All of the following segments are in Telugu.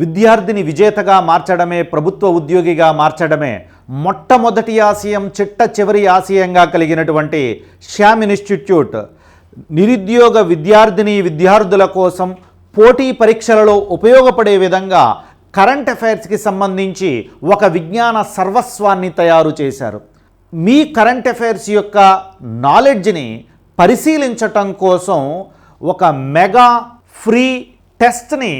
విద్యార్థిని విజేతగా మార్చడమే ప్రభుత్వ ఉద్యోగిగా మార్చడమే మొట్టమొదటి ఆశయం చిట్ట చివరి ఆశయంగా కలిగినటువంటి శ్యామ్ ఇన్స్టిట్యూట్. నిరుద్యోగ విద్యార్థిని విద్యార్థుల కోసం పోటీ పరీక్షలలో ఉపయోగపడే విధంగా కరెంట్ అఫైర్స్కి సంబంధించి ఒక విజ్ఞాన సర్వస్వాన్ని తయారు చేశారు. మీ కరెంట్ అఫైర్స్ యొక్క నాలెడ్జ్ని పరిశీలించటం కోసం ఒక మెగా ఫ్రీ టెస్ట్ని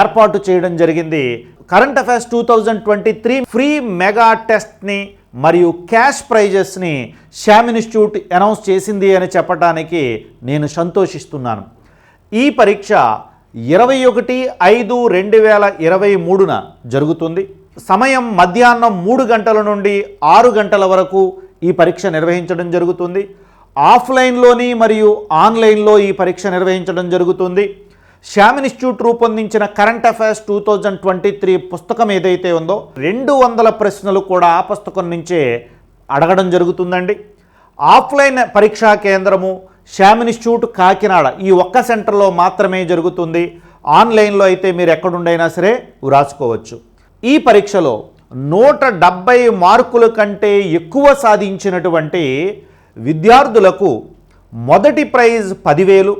ఏర్పాటు చేయడం జరిగింది. Current affairs two thousand twenty three free mega టెస్ట్ని మరియు క్యాష్ ప్రైజెస్ని శ్యామ్ ఇన్స్టిట్యూట్ అనౌన్స్ చేసింది అని చెప్పడానికి నేను సంతోషిస్తున్నాను. ఈ పరీక్ష ఇరవై ఒకటి ఐదు రెండు వేల ఇరవై మూడున జరుగుతుంది. సమయం మధ్యాహ్నం మూడు గంటల నుండి ఆరు గంటల వరకు ఈ పరీక్ష నిర్వహించడం జరుగుతుంది. ఆఫ్లైన్లోని మరియు ఆన్లైన్లో ఈ పరీక్ష నిర్వహించడం జరుగుతుంది. శ్యామ్ ఇన్స్టిట్యూట్ రూపొందించిన current affairs two thousand twenty three పుస్తకం ఏదైతే ఉందో రెండు వందల ప్రశ్నలు కూడా ఆ పుస్తకం నుంచే అడగడం జరుగుతుందండి. ఆఫ్లైన్ పరీక్షా కేంద్రము శ్యామ్ ఇన్స్టిట్యూట్ కాకినాడ ఈ ఒక్క సెంటర్లో మాత్రమే జరుగుతుంది. ఆన్లైన్లో అయితే మీరు ఎక్కడుండైనా సరే వ్రాసుకోవచ్చు. ఈ పరీక్షలో నూట డెబ్బై మార్కుల కంటే ఎక్కువ సాధించినటువంటి విద్యార్థులకు మొదటి ప్రైజ్ పదివేలు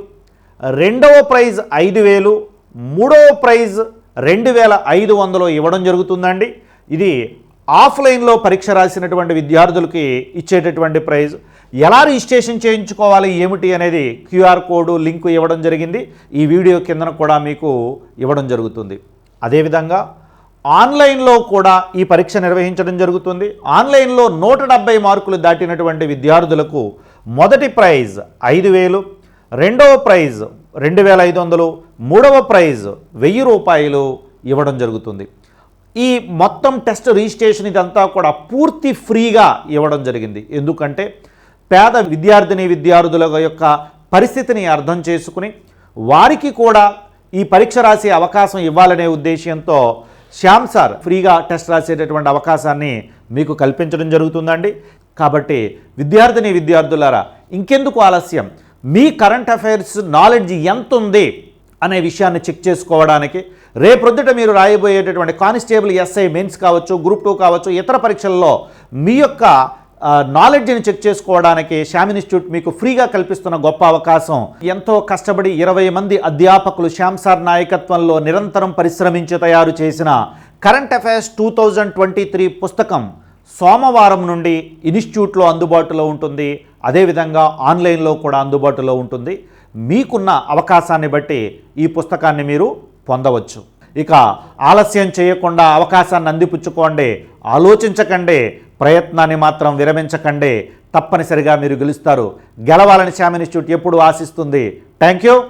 రెండవ ప్రైజ్ ఐదు వేలు మూడవ ప్రైజ్ రెండు వేల ఐదు వందలు ఇవ్వడం జరుగుతుందండి. ఇది ఆఫ్లైన్లో పరీక్ష రాసినటువంటి విద్యార్థులకి ఇచ్చేటటువంటి ప్రైజ్. ఎలా రిజిస్ట్రేషన్ చేయించుకోవాలి ఏమిటి అనేది క్యూఆర్ కోడ్ లింక్ ఇవ్వడం జరిగింది. ఈ వీడియో కిందన కూడా మీకు ఇవ్వడం జరుగుతుంది. అదేవిధంగా ఆన్లైన్లో కూడా ఈ పరీక్ష నిర్వహించడం జరుగుతుంది. ఆన్లైన్లో నూట డెబ్బై మార్కులు దాటినటువంటి విద్యార్థులకు మొదటి ప్రైజ్ ఐదు వేలు రెండవ ప్రైజ్ రెండు వేల ఐదు వందలు మూడవ ప్రైజ్ వెయ్యి రూపాయలు ఇవ్వడం జరుగుతుంది. ఈ మొత్తం టెస్ట్ రిజిస్ట్రేషన్ ఇదంతా కూడా పూర్తి ఫ్రీగా ఇవ్వడం జరిగింది. ఎందుకంటే పేద విద్యార్థిని విద్యార్థుల యొక్క పరిస్థితిని అర్థం చేసుకుని వారికి కూడా ఈ పరీక్ష రాసే అవకాశం ఇవ్వాలనే ఉద్దేశంతో శ్యామ్ సార్ ఫ్రీగా టెస్ట్ రాసేటటువంటి అవకాశాన్ని మీకు కల్పించడం జరుగుతుందండి. కాబట్టి విద్యార్థిని విద్యార్థులారా ఇంకెందుకు ఆలస్యం? మీ కరెంట్ అఫైర్స్ నాలెడ్జ్ ఎంత ఉంది అనే విషయాన్ని చెక్ చేసుకోవడానికి రేపొద్దుట మీరు రాయబోయేటటువంటి కానిస్టేబుల్ ఎస్ఐ మెయిన్స్ కావచ్చు గ్రూప్ టూ కావచ్చు ఇతర పరీక్షల్లో మీ యొక్క నాలెడ్జ్ని చెక్ చేసుకోవడానికి శ్యామ్ ఇన్స్టిట్యూట్ మీకు ఫ్రీగా కల్పిస్తున్న గొప్ప అవకాశం. ఎంతో కష్టపడి ఇరవై మంది అధ్యాపకులు శ్యామ్ సార్ నాయకత్వంలో నిరంతరం పరిశ్రమించి తయారు చేసిన current affairs two thousand twenty three పుస్తకం సోమవారం నుండి ఇన్స్టిట్యూట్లో అందుబాటులో ఉంటుంది. అదేవిధంగా ఆన్లైన్లో కూడా అందుబాటులో ఉంటుంది. మీకున్న అవకాశాన్ని బట్టి ఈ పుస్తకాన్ని మీరు పొందవచ్చు. ఇక ఆలస్యం చేయకుండా అవకాశాన్ని అందిపుచ్చుకోండి. ఆలోచించకండి. ప్రయత్నాన్ని మాత్రం విరమించకండి. తప్పనిసరిగా మీరు గెలుస్తారు. గెలవాలని శ్యామ్ ఇన్స్టిట్యూట్ ఎప్పుడు ఆశిస్తుంది. Thank you.